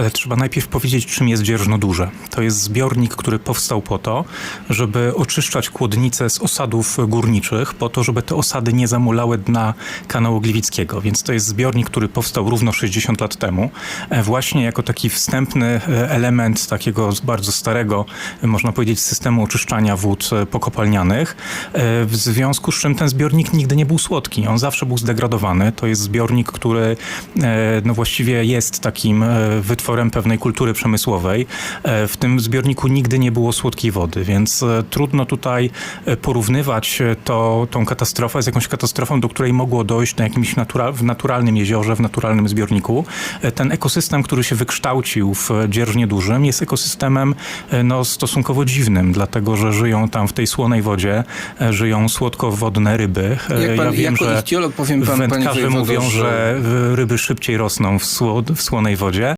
Ale trzeba najpierw powiedzieć, czym jest Dzierżno Duże. To jest zbiornik, który powstał po to, żeby oczyszczać kłodnice z osadów górniczych, po to, żeby te osady nie zamulały dna kanału Gliwickiego. Więc to jest zbiornik, który powstał równo 60 lat temu, e, właśnie jako taki wstępny e, element takiego bardzo starego, e, można powiedzieć, systemu oczyszczania wód pokopalnianych, w związku z czym ten zbiornik nigdy nie był słodki. On zawsze był zdegradowany. To jest zbiornik, który no właściwie jest takim e, wytworem pewnej kultury przemysłowej. E, W tym zbiorniku nigdy nie było słodkiej wody, więc e, trudno tutaj e, porównywać to, tą katastrofę z jakąś katastrofą, do której mogło dojść na jakimś natura- w naturalnym jeziorze, w naturalnym zbiorniku. Ten ekosystem, który się wykształcił w Dzierżnie Dużym jest ekosystemem no, stosunkowo dziwnym, dlatego że żyją tam w tej słonej wodzie, żyją słodkowodne ryby. Jak pan, ja wiem, jako że powiem pan, panie wędkarze wojewodo, mówią, że ryby szybciej rosną w, sło, w słonej wodzie.